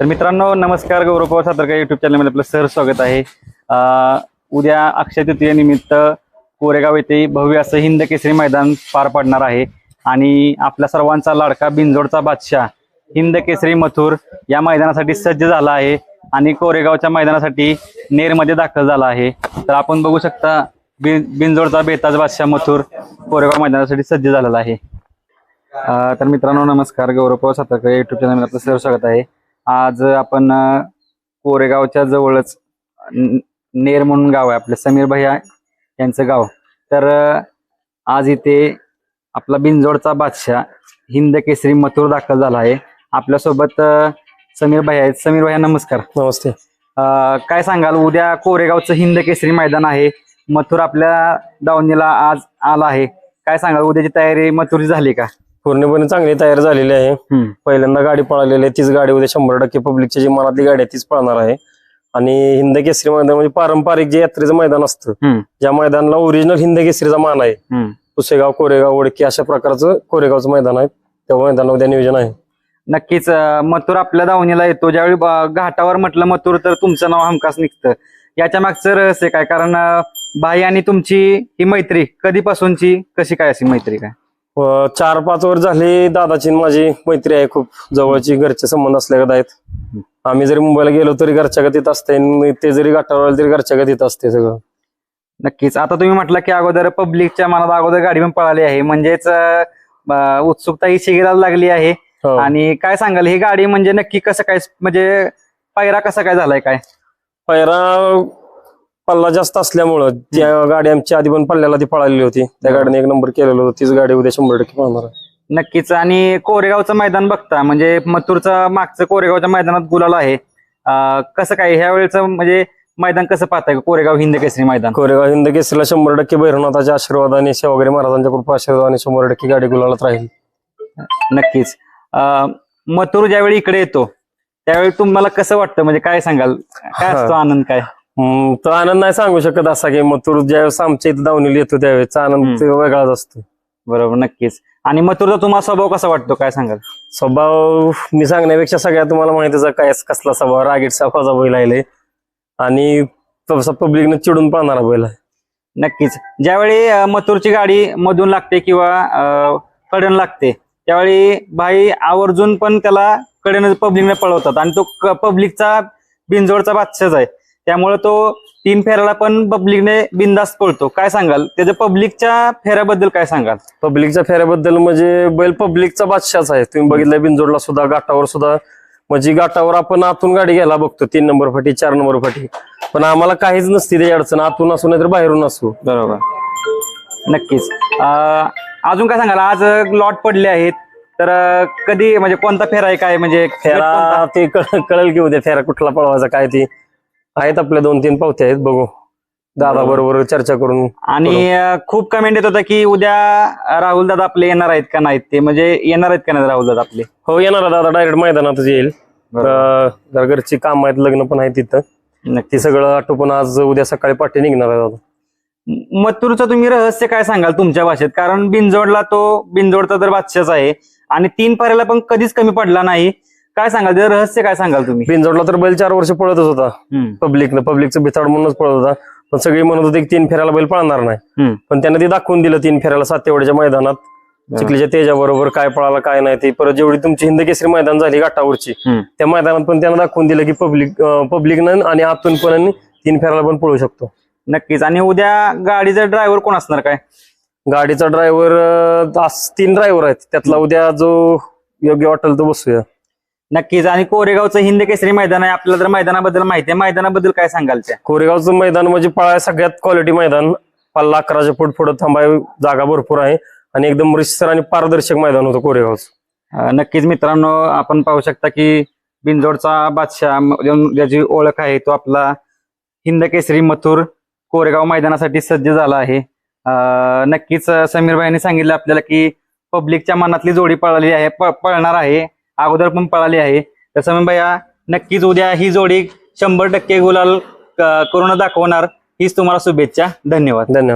तर मित्रांनो नमस्कार गौरव पवार सातारकर युट्यूब चॅनलमध्ये आपलं सर स्वागत आहे. उद्या अक्षय तृतीयेनिमित्त कोरेगाव येथे भव्य असं हिंद केसरी मैदान पार पडणार आहे. आणि आपल्या सर्वांचा लाडका बिंजोडचा बादशाह हिंद केसरी मथुर या मैदानासाठी सज्ज झाला आहे आणि कोरेगावच्या मैदानासाठी नेरमध्ये दाखल झाला आहे. तर आपण बघू शकता बिन बिंजोडचा बेताज बादशाह मथुर कोरेगाव मैदानासाठी सज्ज झालेला आहे. तर मित्रांनो नमस्कार गौरव पवार सातारकर युट्यूब चॅनल आपलं सर स्वागत आहे. आज आपण कोरेगावच्या जवळच नेर म्हणून गाव आहे आपलं समीर भैया यांचं गाव. तर आज इथे आपला बिंजोडचा बादशाह हिंद केसरी मथुर दाखल झाला आहे. आपल्यासोबत समीर भैया आहेत. समीर भैया नमस्कार. नमस्ते. काय सांगाल? उद्या कोरेगावचं हिंद केसरी मैदान आहे. मथुर आपल्या दावणीला आज आला आहे. काय सांगाल? उद्याची तयारी मथुरची झाली का? पूर्णपणे चांगली तयार झालेली आहे. हम्म. पहिल्यांदा गाडी पळालेली आहे. तीच गाडी उद्या शंभर टक्के पब्लिकची जी मनातली गाडी आहे तीच पळणार आहे. आणि हिंद केसरी मैदान म्हणजे पारंपरिक जे यात्रेचं मैदान असतं हम्म. ज्या मैदानाला ओरिजिनल हिंद केसरीचा मान आहे. हम्म. पुसेगाव कोरेगाव ओळखी अशा प्रकारचं कोरेगावचं मैदान आहे. त्या मैदानाला उद्या नियोजन आहे. नक्कीच अं, मथुर आपल्या दावणीला येतो. ज्यावेळी ब- घाटावर म्हटलं मथुर तर तुमचं नाव हमखास निघतं. याच्या मागचं रहस्य काय? कारण अं, भाई आणि तुमची ही मैत्री कधीपासूनची? कशी काय अशी मैत्री काय? चार पाच वर झाली. दादाची आणि माझी मैत्री आहे खूप. जवळची घरचे संबंध असल्यागत आहेत. आम्ही जरी मुंबईला गेलो तरी घरच्या गतीत असते आणि ते जरी घाटावर आले तरी घरच्या गतीत असते सगळं. नक्कीच. आता तुम्ही म्हटलं की अगोदर पब्लिकच्या मनात अगोदर गाडी पण पळाली आहे. म्हणजेच उत्सुकता ही शिगेला लागली आहे. हो. आणि काय सांगाल ही गाडी म्हणजे नक्की कसं काय म्हणजे पायरा कसा काय झालाय काय? पैरा पल्ला जास्त असल्यामुळं त्या गाडी आमची आधी पण पल्ल्याला ती पळालेली होती त्या गाडीने एक नंबर केलेलं होतं तीच गाडी उद्या शंभर टक्के पळणार आहे. नक्कीच. आणि कोरेगावचं मैदान बघता म्हणजे मथुरचं मागचं कोरेगावच्या मैदानात गुलाल आहे. अं, कसं काय ह्या वेळेचं म्हणजे मैदान कसं पाहताय? कोरेगाव हिंद केसरी मैदान. कोरेगाव हिंद केसरीला शंभर टक्के भैरवनाथाच्या आशीर्वादाने सेवागिरी महाराजांच्या कृपा आशीर्वादाने शंभर टक्के गाडी गुलालात राहील. नक्कीच. अं, मथुर ज्यावेळी इकडे येतो त्यावेळी तुम्हाला कसं वाटतं? म्हणजे काय सांगाल? काय असतो आनंद काय? तो आनंद नाही सांगू शकत असा की तू ज्यावेळेस आमच्या इथे दावणीला येतो त्यावेळेस आनंद ते वेगळाच असतो. बरोबर नक्कीच. आणि मथुरचा तुम्हाला स्वभाव कसा वाटतो? काय सांगाल? स्वभाव मी सांगण्यापेक्षा सगळ्या तुम्हाला माहितीच काय कसला स्वभाव रागीट स्वभावाचा बैल आहे आणि पब्लिकने चिडून पाहणारा बैल आहे. नक्कीच. ज्यावेळी मथुरची गाडी मधून लागते किंवा अं, कडन लागते त्यावेळी भाई आवर्जून पण त्याला कडेनं पब्लिकने पळवतात. आणि तो पब्लिकचा बिनजोडचा बादशाच आहे. त्यामुळे तो तीन फेऱ्याला पण पब्लिकने बिंदास्त पळतो. काय सांगाल? त्याच्या पब्लिकच्या फेऱ्याबद्दल काय सांगाल? पब्लिकच्या फेऱ्याबद्दल म्हणजे बैल पब्लिकचा बादशाच आहे. तुम्ही बघितलं बिनजोडला सुद्धा घाटावर सुद्धा. म्हणजे घाटावर आपण आतून गाडी घ्यायला बघतो. तीन नंबर फाटी चार नंबर फाटी. पण आम्हाला काहीच नसते त्याची अडचण. आतून असू नाही तर बाहेरून असू. बरोबर. नक्कीच. अजून काय सांगाल? आज लॉट पडले आहेत. तर कधी म्हणजे कोणता फेरा आहे? काय म्हणजे? फेरा ते कळ- कळेल की उद्या फेरा कुठला पळवायचा काय ते. आहेत आपल्या दोन तीन पावते आहेत बघू. दादा बरोबर चर्चा करून आणि खूप कमेंट येत होता की उद्या राहुल दादा आपले येणार आहेत का नाहीत ते? म्हणजे येणार आहेत का नाही राहुल दादा आपले? हो येणार दादा डायरेक्ट मैदानातच येईल. जरा घरची काम आहेत लग्न पण आहे तिथं. नक्की ते सगळं आटोपण आज उद्या सकाळी पाठी निघणार आहे दादा मथुरचं तुम्ही रहस्य काय सांगाल तुमच्या भाषेत? कारण बिनजोडला तो बिनजोडचा तर बादशाच आहे. आणि तीन पर्याला पण कधीच कमी पडला नाही. काय सांगाल? त्याचं रहस्य काय सांगाल तुम्ही? बिनजोडला तर बैल चार वर्ष पळतच होता. हम्म, पब्लिकनं पब्लिकचं भिताड म्हणूनच पळत होता. पण सगळी म्हणत होते की तीन फेऱ्याला बैल पळणार नाही. हम्म. पण त्याने ते दाखवून दिलं तीन फेऱ्याला सातेवड्याच्या मैदानात. चिखलीच्या तेजा बरोबर काय पळाला काय नाही ते. परत जेवढी तुमची हिंद केसरी मैदान झाली घाटावरची हम्म. त्या मैदानात पण त्यानं दाखवून दिलं की पब्लिक पब्लिकनं आणि आतून पण तीन फेऱ्याला पण पळू शकतो. नक्कीच. आणि उद्या गाडीचा ड्रायव्हर कोण असणार काय? गाडीचा ड्रायव्हर तीन ड्रायव्हर आहेत. त्यातला उद्या जो योग्य वाटेल तो बसूया. नक्कीच. आणि कोरेगावचं हिंद केसरी मैदान आहे. आपल्याला तर मैदानाबद्दल माहिती आहे मैदानाबद्दल काय सांगाल त्या कोरेगावचं मैदान म्हणजे पळाय सगळ्यात क्वालिटी मैदान. पल्ला अकराच्या फूट पुढे थांबाय जागा भरपूर आहे. आणि एकदम रिसर आणि पारदर्शक मैदान होतं कोरेगावचं. नक्कीच मित्रांनो आपण पाहू शकता की बिनजोडचा बादशाह ज्याची ओळख आहे तो आपला हिंद केसरी मथुर कोरेगाव मैदानासाठी सज्ज झाला आहे. नक्कीच अं, समीर भाईंनी सांगितलं आपल्याला की पब्लिकच्या मनातली जोडी पळाली आहे पळणार आहे. अगोदर पण पळाली आहे. तसं समीर भैया नक्कीच उद्या ही जोडी शंभर टक्के गुलाल करून दाखवणार. हीच तुम्हाला शुभेच्छा. धन्यवाद. धन्यवाद.